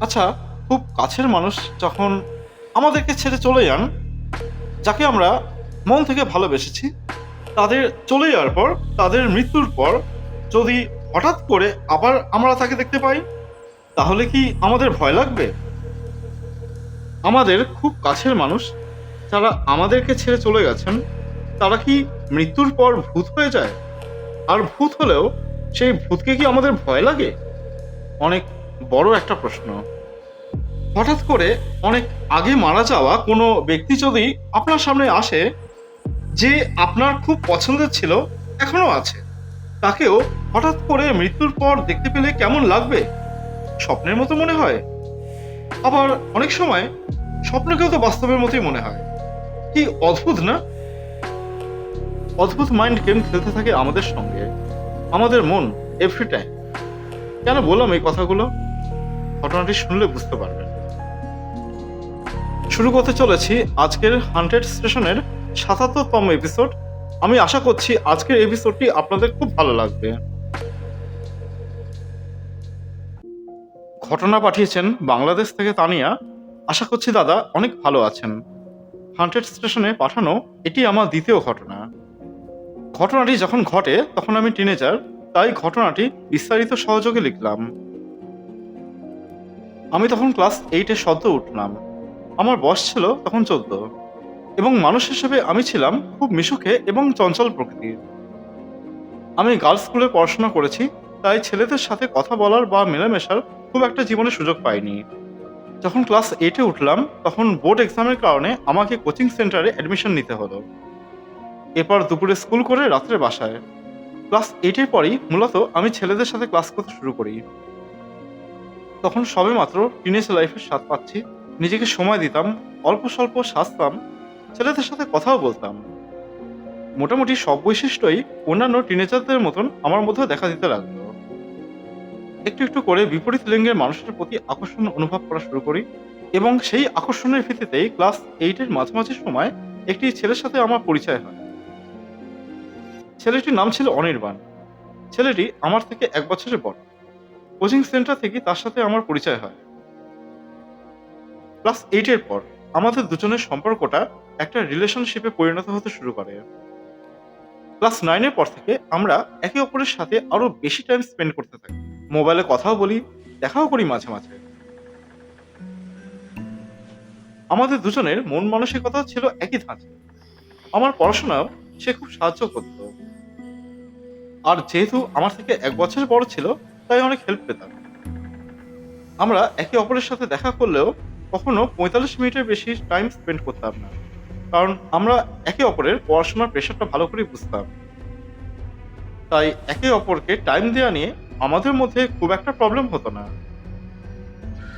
আচ্ছা খুব কাছের মানুষ যখন আমাদেরকে ছেড়ে চলে যান, যাকে আমরা মন থেকে ভালোবেসেছি, তাদের চলে যাওয়ার পর, তাদের মৃত্যুর পর যদি হঠাৎ করে আবার আমরা তাকে দেখতে পাই, তাহলে কি আমাদের ভয় লাগবে? আমাদের খুব কাছের মানুষ যারা আমাদেরকে ছেড়ে চলে গেছেন, তারা কি মৃত্যুর পর ভূত হয়ে যায়? আর ভূত হলেও সেই ভূতকে কি আমাদের ভয় লাগে? অনেক বড় একটা প্রশ্ন। হঠাৎ করে অনেক আগে মারা যাওয়া কোনো ব্যক্তি যদি আপনার সামনে আসে, যে আপনার খুব পছন্দের ছিল এখনও আছে। তাকেও হঠাৎ করে মৃত্যুর পর দেখতে পেলে কেমন লাগবে? স্বপ্নের মতো মনে হয়। আবার অনেক সময় স্বপ্নকেও তো বাস্তবের মতোই মনে হয়। কি অদ্ভুত না? অদ্ভুত মাইন্ড গেম খেলতে থাকে আমাদের সঙ্গে। আমাদের মন এভরি টাইম কেন বললাম এই কথাগুলো? ঘটনাটি শুনলে বুঝতে পারবেন। শুরু করতে চলেছি আজকের হান্ড্রেড স্টেশনের সাতাত্তরতম এপিসোড আমি আশা করছি আজকের এপিসোডটি আপনাদের খুব ভালো লাগবে। ঘটনা পাঠিয়েছেন বাংলাদেশ থেকে তানিয়া। আশা করছি দাদা অনেক ভালো আছেন। হান্ড্রেড স্টেশনে পাঠানো এটি আমার দ্বিতীয় ঘটনা। ঘটনাটি যখন ঘটে, তখন আমি টিনেজার তাই ঘটনাটি বিস্তারিত সহযোগে লিখলাম। আমি তখন ক্লাস এইটে সদ্য উঠলাম। আমার বয়স ছিল তখন চোদ্দ। এবং মানুষ হিসেবে আমি ছিলাম খুব মিশুকে এবং চঞ্চল প্রকৃতির। আমি গার্লস স্কুলে পড়াশোনা করেছি, তাই ছেলেদের সাথে কথা বলার বা মেলামেশার খুব একটা জীবনে সুযোগ পাইনি। যখন ক্লাস এইটে উঠলাম, তখন বোর্ড এক্সামের কারণে আমাকে কোচিং সেন্টারে অ্যাডমিশন নিতে হলো। এরপর দুপুরে স্কুল করে রাত্রে বাসায়। ক্লাস এইটের পরই মূলত আমি ছেলেদের সাথে ক্লাস করতে শুরু করি। তখন সবে মাত্র টিনেজ লাইফের স্বাদ পাচ্ছি। নিজেকে সময় দিতাম অল্প স্বল্প সাজতাম, ছেলেদের সাথে কথাও বলতাম। মোটামুটি সব বৈশিষ্ট্যই অন্যান্য টিনেজারদের মতন আমার মধ্যেও দেখা দিতে লাগল। একটু একটু করে বিপরীত লিঙ্গের মানুষের প্রতি আকর্ষণ অনুভব করা শুরু করি এবং সেই আকর্ষণের ভিত্তিতেই ক্লাস এইটের মাঝামাঝি সময় একটি ছেলের সাথে আমার পরিচয় হয়। ছেলেটির নাম ছিল অনির্বাণ। ছেলেটি আমার থেকে এক বছরের বড়। কোচিং সেন্টার থেকে তার সাথে আমার পরিচয় হয়। ক্লাস এইটের পর আমাদের দুজনের সম্পর্কটা একটা রিলেশনশিপে পরিণত হতে শুরু করে। ক্লাস নাইনের পর থেকে আমরা একে অপরের সাথে আরও বেশি টাইম স্পেন্ড করতে থাকি। মোবাইলে কথাও বলি, দেখাও করি মাঝে মাঝে। আমাদের দুজনের মন মানসিকতা ছিল একই ধাঁচে। আমার পড়াশোনাও সে খুব সাহায্য করত। আর যেহেতু আমার থেকে এক বছর বড় ছিল তাই অনেক হেল্প পেতাম। আমরা একে অপরের সাথে দেখা করলেও কখনো পঁয়তাল্লিশ মিনিটের বেশি টাইম স্পেন্ড করতাম না। কারণ আমরা একে অপরের পড়াশোনার প্রেশারটা ভালো করে বুঝতাম। তাই একে অপরকে টাইম দেওয়া নিয়ে আমাদের মধ্যে খুব একটা প্রবলেম হতো না।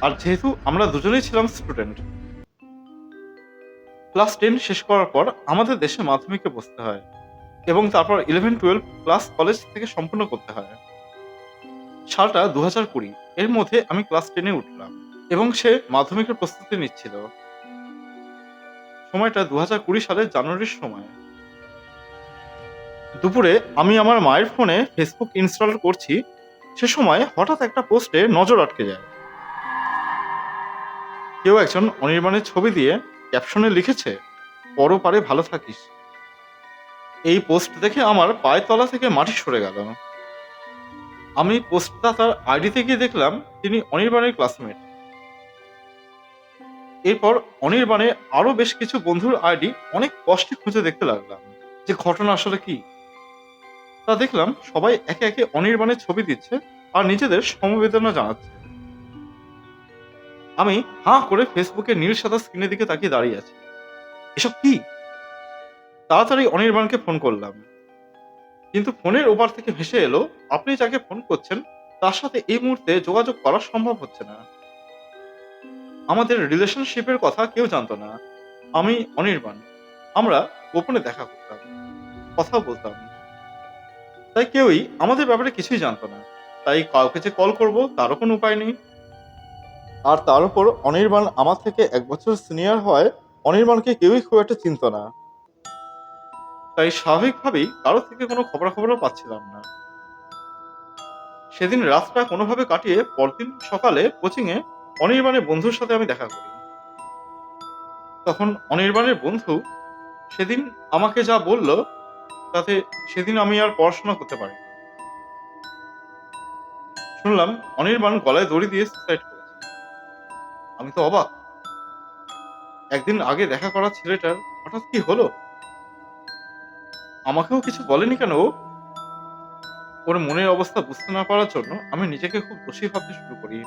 আর যেহেতু আমরা দুজনেই ছিলাম স্টুডেন্ট ক্লাস টেন শেষ করার পর আমাদের দেশে মাধ্যমিকে বসতে হয় এবং তারপর ইলেভেন টুয়েলভ ক্লাস কলেজ থেকে সম্পূর্ণ করতে হয়। সালটা দু হাজার কুড়ি। এর মধ্যে আমি ক্লাস টেনে উঠলাম এবং সে মাধ্যমিকের প্রস্তুতি নিচ্ছিল। সময়টা দু হাজার কুড়ি সালের জানুয়ারির সময়। দুপুরে আমি আমার মায়ের ফোনে ফেসবুক ইনস্টল করছি। সে সময় হঠাৎ একটা পোস্টে নজর আটকে যায়। কেউ একজন অনির্বাণের ছবি দিয়ে ক্যাপশনে লিখেছে, পরপারে ভালো থাকিস। এই পোস্ট দেখে আমার পায়ের তলা থেকে মাটি সরে গেল। আমি পোস্টটা তার আইডিতে গিয়ে দেখলাম তিনি অনির্বাণের ক্লাসমেট এরপর অনির্বাণের আরও বেশ কিছু বন্ধুর আইডি অনেক কষ্টে খুঁজে দেখতে লাগলাম যে ঘটনা আসলে কি। তা দেখলাম সবাই একে একে অনির্বাণের ছবি দিচ্ছে আর নিজেদের সমবেদনা জানাচ্ছে। আমি হাঁ করে ফেসবুকে নীল সাদা স্ক্রিনের দিকে তাকিয়ে দাঁড়িয়ে আছি। এসব কি? তাড়াতাড়ি অনির্বাণকে ফোন করলাম। কিন্তু ফোনের ওপার থেকে ভেসে এলো, আপনি যাকে ফোন করছেন, তার সাথে এই মুহূর্তে যোগাযোগ করা সম্ভব হচ্ছে না। আমাদের রিলেশনশিপের কথা কেউ জানতো না। আমি অনির্বাণ। আমরা গোপনে দেখা করতাম কথা বলতাম। তাই কেউই আমাদের ব্যাপারে কিছুই জানতো না। তাই কাউকে যে কল করব, তারও কোনো উপায় নেই। আর তার উপর অনির্বাণ আমার থেকে এক বছর সিনিয়র হয়, অনির্বাণকে কেউই খুব একটা চিনত না। তাই স্বাভাবিকভাবেই কারও থেকে কোনো খবরাখবরও পাচ্ছিলাম না। সেদিন রাতটা কোনোভাবে কাটিয়ে পরদিন সকালে কোচিংয়ে অনির্বাণের বন্ধুর সাথে আমি দেখা করি। তখন অনির্বাণের বন্ধু সেদিন আমাকে যা বলল, তাতে সেদিন আমি আর পড়াশোনা করতে পারি শুনলাম অনির্বাণ গলায় দড়ি দিয়ে সুসাইড করেছে। আমি তো অবাক। একদিন আগে দেখা করা ছেলেটার হঠাৎ কি হলো? আমাকেও কিছু বলেনি কেন ও? ওর মনের অবস্থা বুঝতে না পারার জন্য আমি নিজেকে খুব দোষী ভাবতে শুরু করি।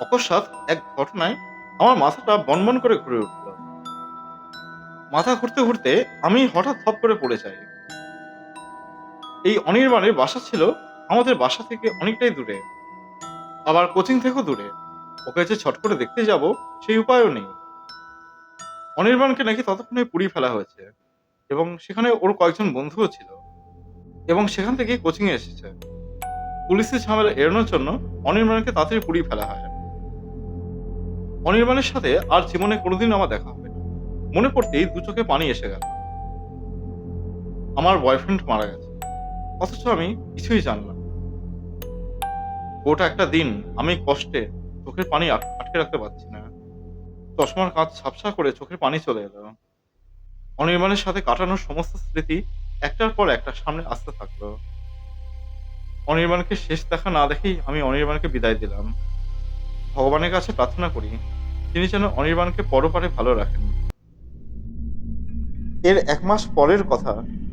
অকস্মাৎ এক ঘটনায় আমার মাথাটা বনবন করে ঘুরে উঠল। মাথা ঘুরতে ঘুরতে আমি হঠাৎ থপ করে পড়ে যাই। এই অনির্বাণের বাসা ছিল আমাদের বাসা থেকে অনেকটাই দূরে। আবার কোচিং থেকেও দূরে। ওকে যে ছট করে দেখতে যাব, সেই উপায়ও নেই। অনির্বাণকে নাকি ততক্ষণে পুড়িয়ে ফেলা হয়েছে। এবং সেখানে ওর কয়েকজন বন্ধুও ছিল। এবং সেখান থেকে কোচিং এ এসেছে। পুলিশের ঝামেলা এড়ানোর জন্য অনির্বাণকে তাড়াতাড়ি পুড়িয়ে ফেলা হয়। অনির্বাণের সাথে আর জীবনে কোনোদিন আমার দেখা হবে না। মনে পড়তেই দু চোখে পানি এসে গেল। আমার বয়ফ্রেন্ড মারা গেছে। অথচ আমি কিছুই জানলাম গোটা একটা দিন আমি কষ্টে চোখের পানি আট- আটকে রাখতে পারছি না। চশমার কাজ ঝাপসা করে চোখের পানি চলে এলো। অনির্বাণের সাথে কাটানোর সমস্ত স্মৃতি একটার পর একটা সামনে আসতে থাকল। অনির্বাণকে শেষ দেখা না দেখেই আমি অনির্বাণকে বিদায় দিলাম। ভগবানের কাছে প্রার্থনা করি, তিনি যেন অনির্বাণকে পরপারে ভালো রাখেন। এর এক মাস পরের কথা,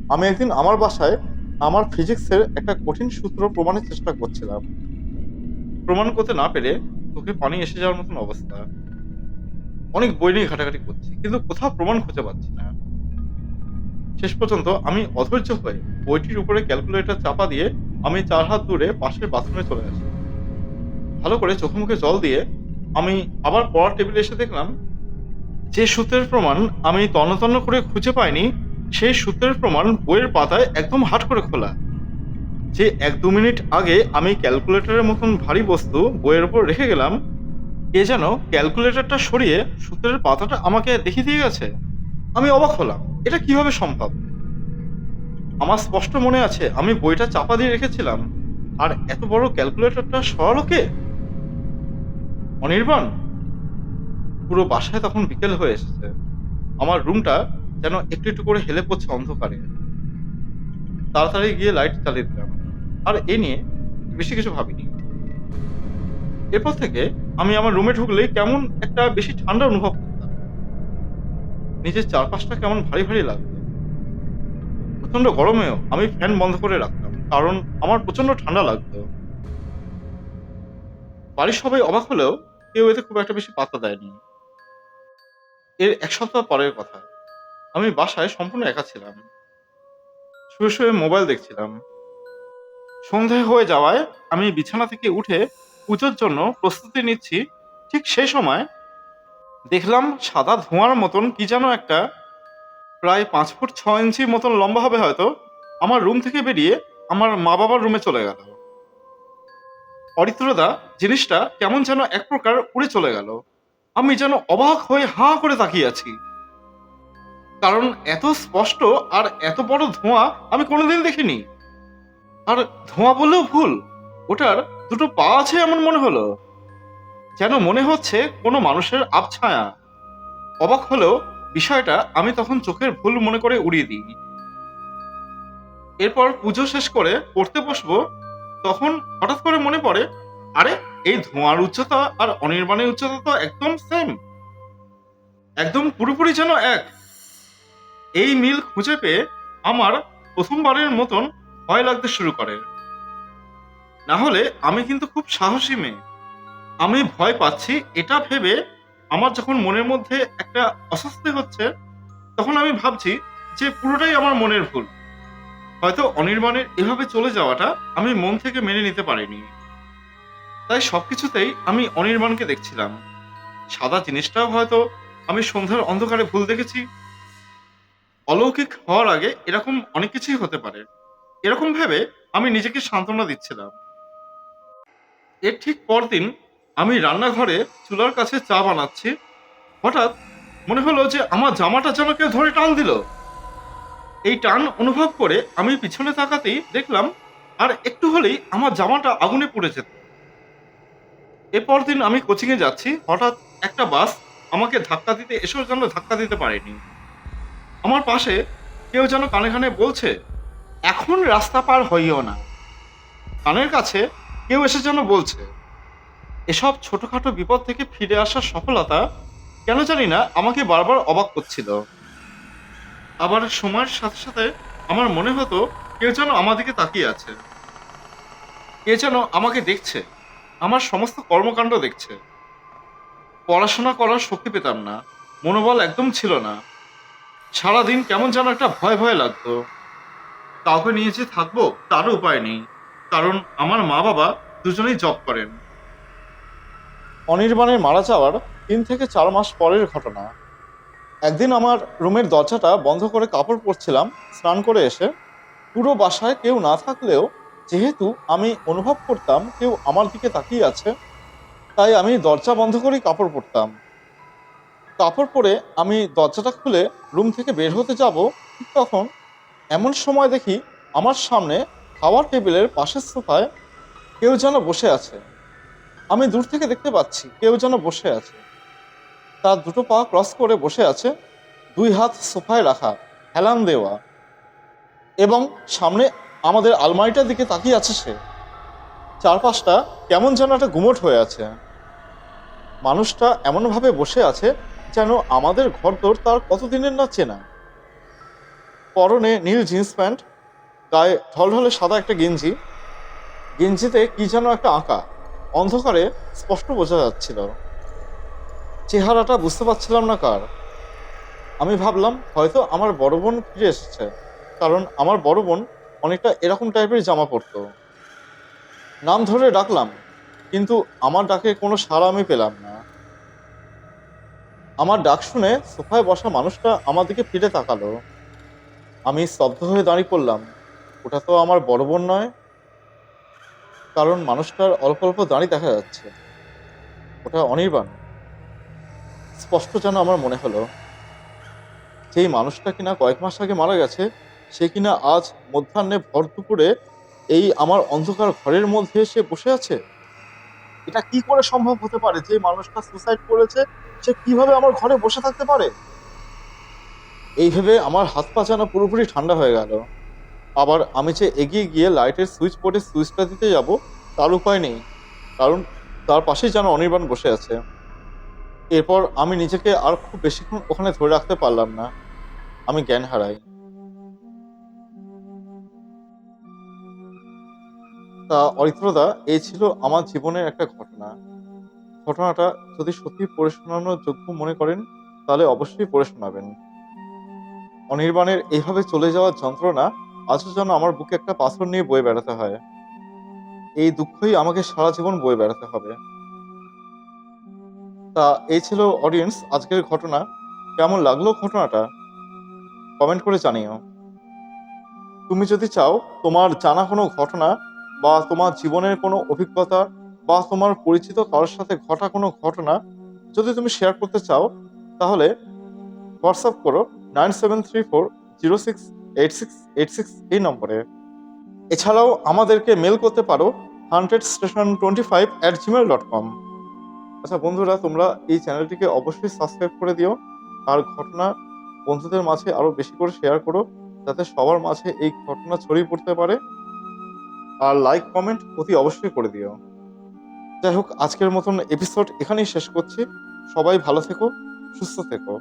আমি একদিন আমার বাসায় আমার ফিজিক্সের একটা কঠিন সূত্র প্রমাণের চেষ্টা করছিলাম। প্রমাণ করতে না পেরে চোখে পানি এসে যাওয়ার মতন অবস্থা। অনেক বই নিয়ে ঘাটাঘাটি করছি, কিন্তু কোথাও প্রমাণ খুঁজে পাচ্ছি না। শেষ পর্যন্ত আমি অধৈর্য হয়ে বইটির উপরে ক্যালকুলেটর চাপা দিয়ে আমি চার হাত দূরে পাশের বাথরুমে চলে আসি। ভালো করে চোখে মুখে জল দিয়ে আমি আবার পড়ার টেবিলে এসে দেখলাম, যে সূত্রের প্রমাণ আমি তন্ন তন্ন করে খুঁজে পাইনি, সেই সূত্রের প্রমাণ বইয়ের পাতায় একদম হাট করে খোলা। যে এক দু মিনিট আগে আমি ক্যালকুলেটরের মতন ভারী বস্তু বইয়ের উপর রেখে গেলাম এ যেন ক্যালকুলেটরটা সরিয়ে সূত্রের পাতাটা আমাকে দেখিয়ে দিয়ে গেছে। আমি অবাক হলাম। এটা কীভাবে সম্ভব? আমার স্পষ্ট মনে আছে, আমি বইটা চাপা দিয়ে রেখেছিলাম। আর এত বড় ক্যালকুলেটরটা সরালো কে অনির্বাণ, পুরো বাসায় তখন বিকেল হয়ে এসেছে। আমার রুমটা যেন একটু একটু করে হেলে পড়ছে অন্ধকারে। তাড়াতাড়ি গিয়ে লাইট চালিয়ে দিলাম। আর এ নিয়ে বেশি কিছু ভাবিনি। এরপর থেকে আমি আমার রুমে ঢুকলে কেমন একটা বেশি ঠান্ডা অনুভব নিজের চারপাশটা কেমন ভারী ভারী লাগতো প্রচণ্ড গরমেও আমি ফ্যান বন্ধ করে রাখতাম, কারণ আমার প্রচণ্ড ঠান্ডা লাগতো। বাড়ির সবাই অবাক হলেও কেউ এতে খুব একটা বেশি পাত্তা দেয়নি। এর এক সপ্তাহ পরের কথা। আমি বাসায় সম্পূর্ণ একা ছিলাম। শুয়ে শুয়ে মোবাইল দেখছিলাম। সন্ধে হয়ে যাওয়ায় আমি বিছানা থেকে উঠে পুজোর জন্য প্রস্তুতি নিচ্ছি, ঠিক সেই সময় দেখলাম সাদা ধোঁয়ার মতন কি যেন একটা, প্রায় পাঁচ ফুট ছ ইঞ্চি মতন লম্বা হবে হয়তো। আমার রুম থেকে বেরিয়ে আমার মা বাবার রুমে চলে গেল। অরিত্রদা, জিনিসটা কেমন যেন এক প্রকার উড়ে চলে গেল। আমি যেন অবাক হয়ে হাঁ করে তাকিয়ে আছি। কারণ এত স্পষ্ট আর এত বড় ধোঁয়া আমি কোনোদিন দেখিনি। আর ধোঁয়া বললেও ভুল, ওটার দুটো পা আছে এমন মনে হলো। যেন মনে হচ্ছে কোনো মানুষের আবছায়া। অবাক হলেও বিষয়টা আমি তখন চোখের ভুল মনে করে উড়িয়ে দিই। এরপর পুজো শেষ করে পড়তে বসবো, তখন হঠাৎ করে মনে পড়ে, আরে, এই ধোঁয়ার উচ্চতা আর অনির্বাণের উচ্চতা তো একদম সেম একদম পুরোপুরি যেন এক। এই মিল খুঁজে পেয়ে আমার প্রথমবারের মতন ভয় লাগতে শুরু করে। না হলে আমি কিন্তু খুব সাহসী মেয়ে। আমি ভয় পাচ্ছি। এটা ভেবে আমার যখন মনের মধ্যে একটা অস্বস্তি হচ্ছে, তখন আমি ভাবছি যে পুরোটাই আমার মনের ভুল। হয়তো অনির্বাণের এভাবে চলে যাওয়াটা আমি মন থেকে মেনে নিতে পারিনি। তাই সবকিছুতেই আমি অনির্বাণকে দেখছিলাম। সাদা জিনিসটাও হয়তো আমি সন্ধ্যার অন্ধকারে ভুল দেখেছি। অলৌকিক হওয়ার আগে এরকম অনেক কিছুই হতে পারে। এরকম ভেবে আমি নিজেকে সান্ত্বনা দিচ্ছিলাম। এর ঠিক পরদিন আমি রান্নাঘরে চুলার কাছে চা বানাচ্ছি। হঠাৎ মনে হলো যে আমার জামাটা যেন কেউ ধরে টান দিল। এই টান অনুভব করে আমি পিছনে তাকাতেই দেখলাম, আর একটু হলেই আমার জামাটা আগুনে পুড়ে যেত। এরপর দিন আমি কোচিংয়ে যাচ্ছি, হঠাৎ একটা বাস আমাকে ধাক্কা দিতে, এসেও যেন ধাক্কা দিতে পারেনি। আমার পাশে কেউ যেন কানে কানে বলছে, এখন রাস্তা পার হইও না। কানের কাছে কেউ এসে যেন বলছে এসব ছোটখাটো বিপদ থেকে ফিরে আসার সফলতা কেন জানি না আমাকে বারবার অবাক করছিল। আবার সময়ের সাথে সাথে আমার মনে হতো কেউ যেন আমার দিকে তাকিয়ে আছে। কে যেন আমাকে দেখছে, আমার সমস্ত কর্মকাণ্ড দেখছে। পড়াশোনা করার শক্তি পেতাম না, মনোবল একদম ছিল না। সারাদিন কেমন যেন একটা ভয় ভয় লাগতো। কাউকে নিয়ে যে থাকব তারও উপায় নেই, কারণ আমার মা বাবা দুজনেই জব করেন। অনির্বাণের মারা যাওয়ার তিন থেকে চার মাস পরের ঘটনা। একদিন আমার রুমের দরজাটা বন্ধ করে কাপড় পরছিলাম, স্নান করে এসে। পুরো বাসায় কেউ না থাকলেও যেহেতু আমি অনুভব করতাম কেউ আমার দিকে তাকিয়ে আছে, তাই আমি দরজা বন্ধ করেই কাপড় পরতাম। কাপড় পরে আমি দরজাটা খুলে রুম থেকে বের হতে যাব, ঠিক তখন এমন সময় দেখি আমার সামনে খাওয়ার টেবিলের পাশের সোফায় কেউ যেন বসে আছে। আমি দূর থেকে দেখতে পাচ্ছি কেউ যেন বসে আছে। তার দুটো পা ক্রস করে বসে আছে, দুই হাত সোফায় রাখা, হেলান দেওয়া। এবং সামনে আমাদের আলমারিটার দিকে তাকিয়ে আছে সে। চারপাশটা কেমন যেন একটা গুমট হয়ে আছে। মানুষটা এমনভাবে বসে আছে যেন আমাদের ঘরদোর তার কতদিনের না চেনা। পরনে নীল জিন্স প্যান্ট, গায়ে ঢলঢলে সাদা একটা গেঞ্জি। গেঞ্জিতে কি যেন একটা আঁকা। অন্ধকারে স্পষ্ট বোঝা যাচ্ছিল। চেহারাটা বুঝতে পারছিলাম না কার। আমি ভাবলাম, হয়তো আমার বড় বোন ফিরে এসেছে, কারণ আমার বড় বোন অনেকটা এরকম টাইপের জামা পরতো। নাম ধরে ডাকলাম, কিন্তু আমার ডাকে কোনো সাড়া আমি পেলাম না। আমার ডাক শুনে সোফায় বসা মানুষটা আমার দিকে ফিরে তাকালো। আমি স্তব্ধ হয়ে দাঁড়িয়ে পড়লাম। ওটা তো আমার বড় বোন নয় কারণ মানুষটার অল্প অল্প দাঁড়ি দেখা যাচ্ছে। ওটা অনির্বাণ। স্পষ্ট যেন আমার মনে হলো, যেই মানুষটা কিনা কয়েক মাস আগে মারা গেছে, সে কিনা আজ মধ্যাহ্নে ভর দুপুরে এই আমার অন্ধকার ঘরের মধ্যে সে বসে আছে? এটা কি করে সম্ভব হতে পারে যে মানুষটা সুসাইড করেছে, সে কীভাবে আমার ঘরে বসে থাকতে পারে? এই ভেবে আমার হাত পা যেন পুরোপুরি ঠান্ডা হয়ে গেল। আবার আমি যে এগিয়ে গিয়ে লাইটের সুইচ বোর্ডে সুইচটা দিতে যাব, তার উপায় নেই। কারণ তার পাশেই যেন অনির্বাণ বসে আছে। এরপর আমি নিজেকে আর খুব বেশিক্ষণ ওখানে ধরে রাখতে পারলাম না। আমি জ্ঞান হারাই। তা অরিত্রদা, এই ছিল আমার জীবনের একটা ঘটনা। ঘটনাটা যদি সত্যি পড়ে শোনানোর যোগ্য মনে করেন, তাহলে অবশ্যই পড়ে শোনাবেন। অনির্বাণের এইভাবে চলে যাওয়ার যন্ত্রণা আজও যেন আমার বুকে একটা পাথর নিয়ে বয়ে বেড়াতে হয়। এই দুঃখই আমাকে সারা জীবন বয়ে বেড়াতে হবে। তা এই ছিল অডিয়েন্স আজকের ঘটনা। কেমন লাগল ঘটনাটা? কমেন্ট করে জানিও। তুমি যদি চাও তোমার জানা কোনো ঘটনা বা তোমার জীবনের কোনো অভিজ্ঞতা বা তোমার পরিচিত কারোর সাথে ঘটা কোনো ঘটনা যদি তুমি শেয়ার করতে চাও, তাহলে হোয়াটসঅ্যাপ করো nine seven three four zero six eight six eight six এই নম্বরে। এছাড়াও আমাদেরকে মেল করতে পারো hundred station twenty five at Gmail dot com আচ্ছা বন্ধুরা, তোমরা এই চ্যানেলটিকে অবশ্যই সাবস্ক্রাইব করে দিও। আর ঘটনা বন্ধুদের মাঝে আরও বেশি করে শেয়ার করো, যাতে সবার মাঝে এই ঘটনা ছড়িয়ে পড়তে পারে। আর লাইক কমেন্ট অতি অবশ্যই করে দিও। যাই হোক, আজকের মতন এপিসোড এখানেই শেষ করছি। সবাই ভালো থেকো, সুস্থ থেকো।